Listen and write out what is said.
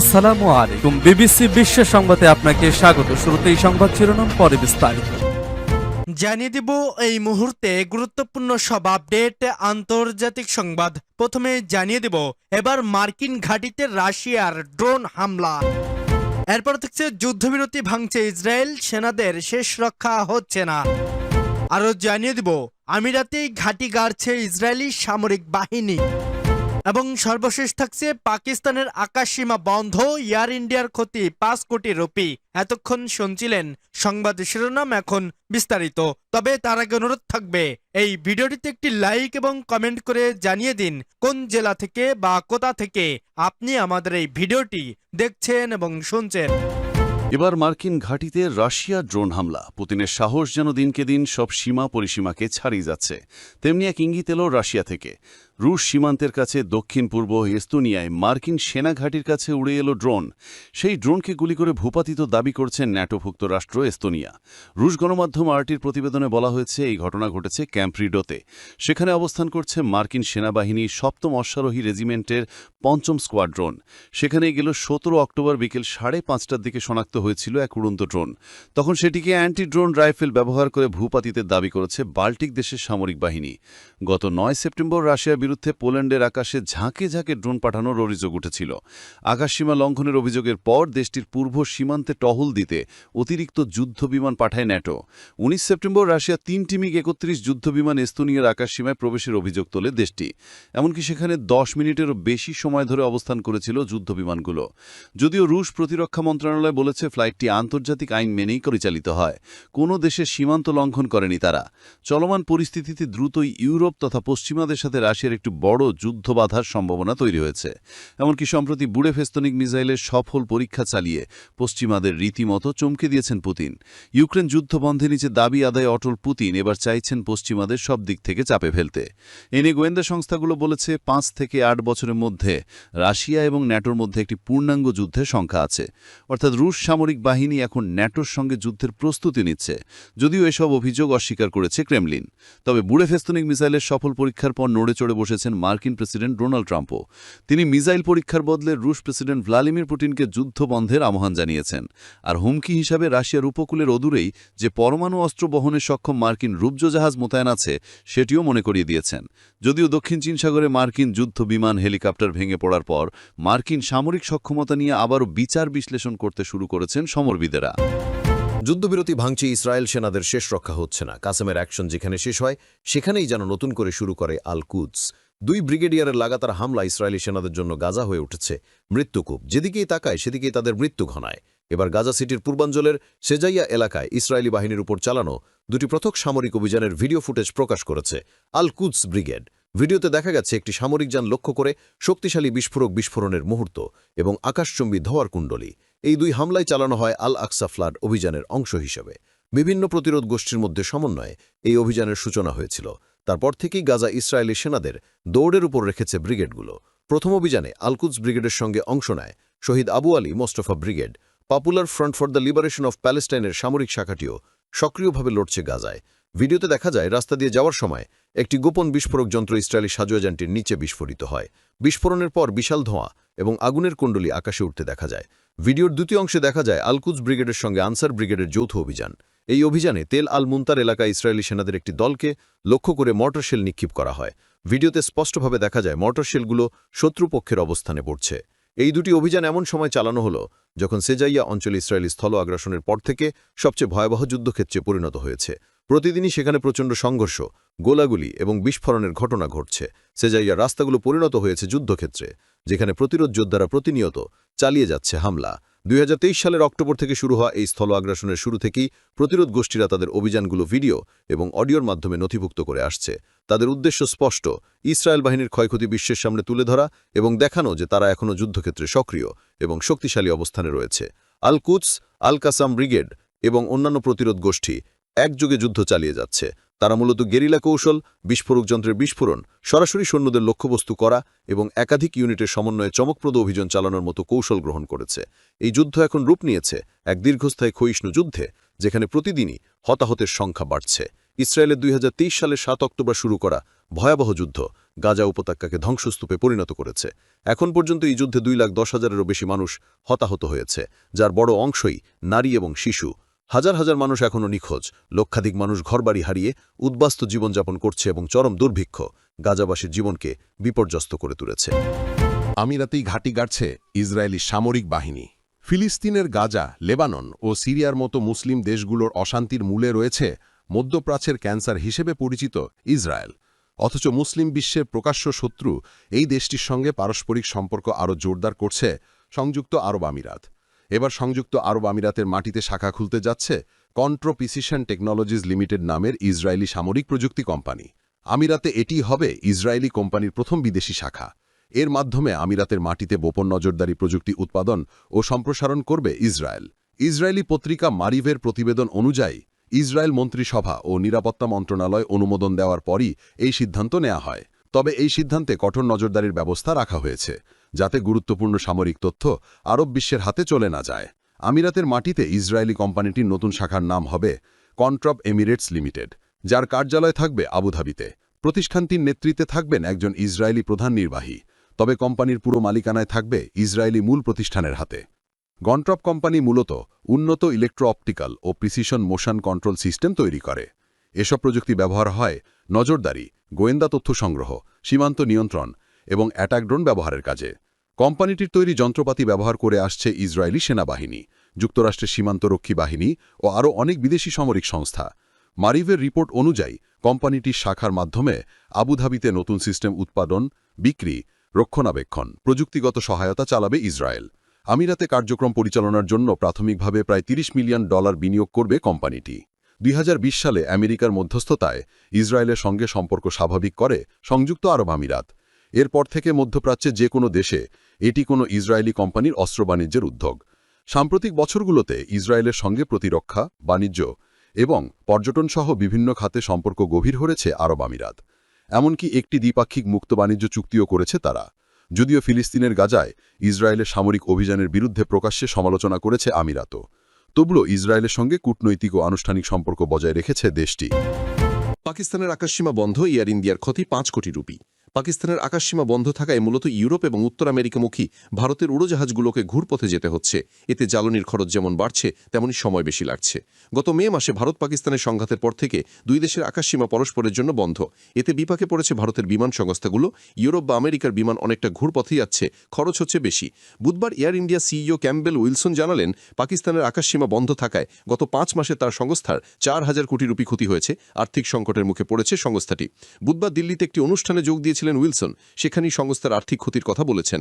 আসসালামু আলাইকুম। বিবিসি বিশ্ব সংবাদে আপনাকে স্বাগত। শুরুতেই সংবাদ শিরোনাম, পরে বিস্তারিত। জানিয়ে দিব এই মুহূর্তে গুরুত্বপূর্ণ সব আপডেট, আন্তর্জাতিক সংবাদ। প্রথমে জানিয়ে দেব, এবার মার্কিন ঘাঁটিতে রাশিয়ার ড্রোন হামলা। এরপর থাকছে যুদ্ধবিরতি ভাঙছে ইসরায়েল, সেনাদের শেষ রক্ষা হচ্ছে না। আরও জানিয়ে দিব, আমিরাতেই ঘাঁটি গাড়ছে ইসরায়েলি সামরিক বাহিনী। এবং সর্বশেষ থাকছে পাকিস্তানের আকাশ সীমা বন্ধ, এয়ার ইন্ডিয়ার ক্ষতি পাঁচ কোটি রুপি। এতক্ষণ শুনছিলেন সংবাদ শিরোনাম, এখন বিস্তারিত। তবে তার আগে অনুরোধ থাকবে, এই ভিডিওটিতে একটি লাইক এবং কমেন্ট করে জানিয়ে দিন কোন জেলা থেকে বা কোথা থেকে আপনি আমাদের এই ভিডিওটি দেখছেন এবং শুনছেন। এবার মার্কিন ঘাঁটিতে রাশিয়া ড্রোন হামলা। পুতিনের সাহস যেন দিনকে দিন সব সীমা পরিসীমাকে ছাড়িয়ে যাচ্ছে। তেমনি এক ইঙ্গিত এলো রাশিয়া থেকে। রুশ সীমান্তের কাছে দক্ষিণ পূর্ব এস্তোনিয়ায় মার্কিন সেনা ঘাঁটির কাছে উড়ে এলো ড্রোন। সেই ড্রোনকে গুলি করে ভূপাতিত দাবি করছেন ন্যাটোভুক্ত রাষ্ট্র এস্তোনিয়া। রুশ গণমাধ্যম আরটির প্রতিবেদনে বলা হয়েছে, এই ঘটনা ঘটেছে ক্যাম্প্রিডোতে। সেখানে অবস্থান করছে মার্কিন সেনাবাহিনী সপ্তম অশ্বারোহী রেজিমেন্টের পঞ্চম স্কোয়াড্রোন সেখানে গেল সতেরো অক্টোবর বিকেল সাড়ে পাঁচটার দিকে শনাক্ত হয়েছিল এক উড়ন্ত ড্রোন। তখন সেটিকে অ্যান্টি ড্রোন রাইফেল ব্যবহার করে ভূপাতিতের দাবি করেছে বাল্টিক দেশের সামরিক বাহিনী। গত নয় সেপ্টেম্বর রাশিয়ার বিরুদ্ধে পোল্যান্ডের আকাশে ঝাঁকে ঝাঁকে ড্রোন পাঠানোর অভিযোগ উঠেছিল। আকাশসীমা লঙ্ঘনের অভিযোগের পর দেশটির পূর্ব সীমান্তে টহল দিতে অতিরিক্ত যুদ্ধবিমান পাঠায় ন্যাটো। উনিশ সেপ্টেম্বর রাশিয়া তিনটি মিগ একত্রিশ যুদ্ধবিমান এস্তোনিয়ার আকাশসীমায় প্রবেশের অভিযোগ তোলে দেশটি। এমনকি সেখানে দশ মিনিটেরও বেশি সময় ধরে অবস্থান করেছিল যুদ্ধবিমানগুলো যদিও রুশ প্রতিরক্ষা মন্ত্রণালয় বলেছে ফ্লাইটটি আন্তর্জাতিক আইন মেনেই পরিচালিত হয়। কোনো দেশের সীমান্ত লঙ্ঘন করেনি তারা। চলমান পরিস্থিতিতে দ্রুতই ইউরোপ তথা পশ্চিমাদের সাথে রাশিয়ার একটি বড় যুদ্ধ বাধার সম্ভাবনা তৈরি হয়েছে। এমনকি সম্প্রতি বুড়ে ফেস্তনিক মিসাইলের সফল পরীক্ষা চালিয়ে পশ্চিমাদের রীতিমতো চমকে দিয়েছেন পুতিন। ইউক্রেন যুদ্ধ বন্ধে নিচে দাবি আদায় অটল পুতিন এবার চাইছেন পশ্চিমাদের সব দিক থেকে চাপে ফেলতে। এনে গোয়েন্দা সংস্থাগুলো বলেছে, পাঁচ থেকে আট বছরের মধ্যে রাশিয়া এবং ন্যাটোর মধ্যে একটি পূর্ণাঙ্গ যুদ্ধের সংখ্যা আছে। অর্থাৎ রুশ সামরিক বাহিনী এখন ন্যাটোর সঙ্গে যুদ্ধের প্রস্তুতি নিচ্ছে, যদিও এসব অভিযোগ অস্বীকার করেছে ক্রেমলিন। তবে বুড়ে ফেস্তনিক মিসাইলের সফল পরীক্ষার পর নড়ে চড়ে বসেছেন মার্কিন প্রেসিডেন্ট ডোনাল্ড ট্রাম্পও। তিনি মিসাইল পরীক্ষার বদলে রুশ প্রেসিডেন্ট ভ্লাদিমির পুটিনকে যুদ্ধ বন্ধের আহ্বান জানিয়েছেন। আর হুমকি হিসাবে রাশিয়ার উপকূলের অদূরেই যে পরমাণু অস্ত্র বহনে সক্ষম মার্কিন রূপজ জাহাজ মোতায়েন আছে, সেটিও মনে করিয়ে দিয়েছেন। যদিও দক্ষিণ চীন সাগরে মার্কিন যুদ্ধ বিমান, হেলিকপ্টার ভেঙে পড়ার পর মার্কিন সামরিক সক্ষমতা নিয়ে আবারও বিচার বিশ্লেষণ করতে শুরু করেছেন সমরবিদেরা। যুদ্ধবিরতি ভাঙছে ইসরায়েল সেনাদের শেষ রক্ষা হচ্ছে না। কাসেমের অ্যাকশন যেখানে শেষ হয়, সেখানেই যেন নতুন করে শুরু করে আল কুদস দুই ব্রিগেডিয়ারের লাগাতার হামলা ইসরায়েলি সেনাদের জন্য গাজা হয়ে উঠেছে মৃত্যুকূপ। যেদিকেই তাকায়, সেদিকেই তাদের মৃত্যু ঘনায়। এবার গাজা সিটির পূর্বাঞ্চলের সেজাইয়া এলাকায় ইসরায়েলি বাহিনীর উপর চালানো দুটি পৃথক সামরিক অভিযানের ভিডিও ফুটেজ প্রকাশ করেছে আল কুদস ব্রিগেড। ভিডিওতে দেখা গেছে একটি সামরিক যান লক্ষ্য করে শক্তিশালী বিস্ফোরক বিস্ফোরণের মুহূর্ত এবং আকাশচুম্বী ধোয়ার কুণ্ডলী। এই দুই হামলায় চালানো হয় আল আকসা ফ্লাড অভিযানের অংশ হিসেবে। বিভিন্ন প্রতিরোধ গোষ্ঠীর মধ্যে সমন্বয়ে এই অভিযানের সূচনা হয়েছিল। তারপর থেকেই গাজা ইসরায়েলি সেনাদের দৌড়ের উপর রেখেছে ব্রিগেডগুলো। প্রথম অভিযানে আলকুদস ব্রিগেডের সঙ্গে অংশ নেয় Shaheed Abu Ali Mustafa Brigade. Popular Front for the Liberation of প্যালেস্টাইনের সামরিক শাখাটিও সক্রিয়ভাবে লড়ছে গাজায়। ভিডিওতে দেখা যায়, রাস্তা দিয়ে যাওয়ার সময় একটি গোপন বিস্ফোরক যন্ত্র ইসরায়েলি সাজোয়াজানটির নিচে বিস্ফোরিত হয়। বিস্ফোরণের পর বিশাল ধোঁয়া এবং আগুনের কুণ্ডলী আকাশে উঠতে দেখা যায়। ভিডিওর দ্বিতীয় অংশে দেখা যায় আলকুজ ব্রিগেডের সঙ্গে আনসার ব্রিগেডের যৌথ অভিযান। এই অভিযানে তেল আল মুন্তার এলাকায় ইসরায়েলি সেনাদের একটি দলকে লক্ষ্য করে মটরশেল নিক্ষিপ করা হয়। ভিডিওতে স্পষ্টভাবে দেখা যায় মটরশেলগুলো শত্রুপক্ষের অবস্থানে পড়ছে। এই দুটি অভিযান এমন সময় চালানো হলো যখন সেজাইয়া অঞ্চলে ইসরায়েলি স্থল আগ্রাসনের পর থেকে সবচেয়ে ভয়াবহ যুদ্ধক্ষেত্রে পরিণত হয়েছে। প্রতিদিনই সেখানে প্রচণ্ড সংঘর্ষ, গোলাগুলি এবং বিস্ফোরণের ঘটনা ঘটছে। সেজাইয়া রাস্তাগুলো পরিণত হয়েছে যুদ্ধক্ষেত্রে, যেখানে প্রতিরোধ যোদ্ধারা প্রতিনিয়ত চালিয়ে যাচ্ছে হামলা। দুই হাজার তেইশ সালের অক্টোবর থেকে শুরু হওয়া এই স্থল আগ্রাসনের শুরু থেকেই প্রতিরোধ গোষ্ঠীরা তাদের অভিযানগুলো ভিডিও এবং অডিওর মাধ্যমে নথিভুক্ত করে আসছে। তাদের উদ্দেশ্য স্পষ্ট, ইসরায়েল বাহিনীর ক্ষয়ক্ষতি বিশ্বের সামনে তুলে ধরা এবং দেখানো যে তারা এখনও যুদ্ধক্ষেত্রে সক্রিয় এবং শক্তিশালী অবস্থানে রয়েছে। আল কুৎস আল কাসাম ব্রিগেড এবং অন্যান্য প্রতিরোধ গোষ্ঠী একযোগে যুদ্ধ চালিয়ে যাচ্ছে। তারা মূলত গেরিলা কৌশল, বিস্ফোরক যন্ত্রের বিস্ফোরণ, সরাসরি সৈন্যদের লক্ষ্যবস্তু করা এবং একাধিক ইউনিটের সমন্বয়ে চমকপ্রদ অভিযান চালানোর মতো কৌশল গ্রহণ করেছে। এই যুদ্ধ এখন রূপ নিয়েছে এক দীর্ঘস্থায়ী ক্ষয়িষ্ণু যুদ্ধে, যেখানে প্রতিদিনই হতাহতের সংখ্যা বাড়ছে। ইসরায়েলের দুই হাজার তেইশ সালের সাত অক্টোবর শুরু করা ভয়াবহ যুদ্ধ গাজা উপত্যকাকে ধ্বংসস্তূপে পরিণত করেছে। এখন পর্যন্ত এই যুদ্ধে দুই লাখ দশ হাজারেরও বেশি মানুষ হতাহত হয়েছে, যার বড় অংশই নারী এবং শিশু। হাজার হাজার মানুষ এখনও নিখোঁজ। লক্ষাধিক মানুষ ঘরবাড়ি হারিয়ে উদ্বাস্ত জীবনযাপন করছে এবং চরম দুর্ভিক্ষ গাজাবাসীর জীবনকে বিপর্যস্ত করে তুলেছে। আমিরাতেই ঘাঁটি গাড়ছে ইসরায়েলি সামরিক বাহিনী। ফিলিস্তিনের গাজা, লেবানন ও সিরিয়ার মতো মুসলিম দেশগুলোর অশান্তির মূলে রয়েছে মধ্যপ্রাচ্যের ক্যান্সার হিসেবে পরিচিত ইসরায়েল। অথচ মুসলিম বিশ্বের প্রকাশ্য শত্রু এই দেশটির সঙ্গে পারস্পরিক সম্পর্ক আরও জোরদার করছে সংযুক্ত আরব আমিরাত। এবার সংযুক্ত আরব আমিরাতের মাটিতে শাখা খুলতে যাচ্ছে কন্ট্রো প্রিসিশন টেকনোলজিস লিমিটেড নামের ইসরায়েলি সামরিক প্রযুক্তি কোম্পানি। আমিরাতে এটি হবে ইসরায়েলি কোম্পানির প্রথম বিদেশি শাখা। এর মাধ্যমে আমিরাতের মাটিতে গোপন নজরদারি প্রযুক্তি উৎপাদন ও সম্প্রসারণ করবে ইসরায়েল। ইসরায়েলি পত্রিকা মারিভের প্রতিবেদন অনুযায়ী, ইসরায়েল মন্ত্রিসভা ও নিরাপত্তা মন্ত্রণালয় অনুমোদন দেওয়ার পরই এই সিদ্ধান্ত নেওয়া হয়। তবে এই সিদ্ধান্তে কঠোর নজরদারির ব্যবস্থা রাখা হয়েছে। যাতে গুরুত্বপূর্ণ সামরিক তথ্য আরব বিশ্বের হাতে চলে না যায়। আমিরাতের মাটিতে ইসরায়েলি কোম্পানিটির নতুন শাখার নাম হবে কন্ট্রপ এমিরেটস লিমিটেড, যার কার্যালয় থাকবে আবুধাবিতে। প্রতিষ্ঠানটির নেতৃত্বে থাকবেন একজন ইসরায়েলি প্রধান নির্বাহী, তবে কোম্পানির পুরো মালিকানায় থাকবে ইসরায়েলি মূল প্রতিষ্ঠানের হাতে। গন্ট্রপ কোম্পানি মূলত উন্নত ইলেকট্রো অপটিক্যাল ও প্রিসিশন মোশন কন্ট্রোল সিস্টেম তৈরি করে। এসব প্রযুক্তি ব্যবহার হয় নজরদারি, গোয়েন্দা তথ্য সংগ্রহ, সীমান্ত নিয়ন্ত্রণ এবং অ্যাটাক ড্রোন ব্যবহারের কাজে। কোম্পানিটির তৈরি যন্ত্রপাতি ব্যবহার করে আসছে ইসরায়েলি সেনাবাহিনী, যুক্তরাষ্ট্রের সীমান্তরক্ষী বাহিনী ও আরও অনেক বিদেশি সামরিক সংস্থা। মারিভের রিপোর্ট অনুযায়ী, কোম্পানিটির শাখার মাধ্যমে আবুধাবিতে নতুন সিস্টেম উৎপাদন, বিক্রি, রক্ষণাবেক্ষণ, প্রযুক্তিগত সহায়তা চালাবে ইসরায়েল। আমিরাতে কার্যক্রম পরিচালনার জন্য প্রাথমিকভাবে প্রায় ৩০ মিলিয়ন ডলার বিনিয়োগ করবে কোম্পানিটি। দুই হাজার বিশ সালে আমেরিকার মধ্যস্থতায় ইসরায়েলের সঙ্গে সম্পর্ক স্বাভাবিক করে সংযুক্ত আরব আমিরাত। এরপর থেকে মধ্যপ্রাচ্যে যে কোনো দেশে এটি কোনো ইসরায়েলি কোম্পানির অস্ত্র বাণিজ্যের উদ্যোগ। সাম্প্রতিক বছরগুলোতে ইসরায়েলের সঙ্গে প্রতিরক্ষা, বাণিজ্য এবং পর্যটনসহ বিভিন্ন খাতে সম্পর্ক গভীর হয়েছে আরব আমিরাত। এমনকি একটি দ্বিপাক্ষিক মুক্ত বাণিজ্য চুক্তিও করেছে তারা। যদিও ফিলিস্তিনের গাজায় ইসরায়েলের সামরিক অভিযানের বিরুদ্ধে প্রকাশ্যে সমালোচনা করেছে আমিরাতও। তবুও ইসরায়েলের সঙ্গে কূটনৈতিক ও আনুষ্ঠানিক সম্পর্ক বজায় রেখেছে দেশটি। পাকিস্তানের আকাশসীমা বন্ধ, এয়ার ইন্ডিয়ার ক্ষতি পাঁচ কোটি রুপি। পাকিস্তানের আকাশসীমা বন্ধ থাকায় মূলত ইউরোপ এবং উত্তর আমেরিকামুখী ভারতের উড়োজাহাজগুলোকে ঘুরপথে যেতে হচ্ছে। এতে জ্বালানির খরচ যেমন বাড়ছে তেমনই সময় বেশি লাগছে। গত মে মাসে ভারত পাকিস্তানের সংঘাতের পর থেকে দুই দেশের আকাশসীমা পরস্পরের জন্য বন্ধ। এতে বিপাকে পড়েছে ভারতের বিমান সংস্থাগুলো। ইউরোপ বা আমেরিকার বিমান অনেকটা ঘুরপথে যাচ্ছে, খরচ হচ্ছে বেশি। বুধবার Air India CEO Campbell Wilson জানালেন, পাকিস্তানের আকাশসীমা বন্ধ থাকায় গত পাঁচ মাসে তার সংস্থার চার হাজার কোটি রুপি ক্ষতি হয়েছে। আর্থিক সংকটের মুখে পড়েছে সংস্থাটি। বুধবার দিল্লিতে একটি অনুষ্ঠানে যোগ দিয়েছিলেন উইলসন সেখানেই সংস্থার আর্থিক ক্ষতির কথা বলেছেন।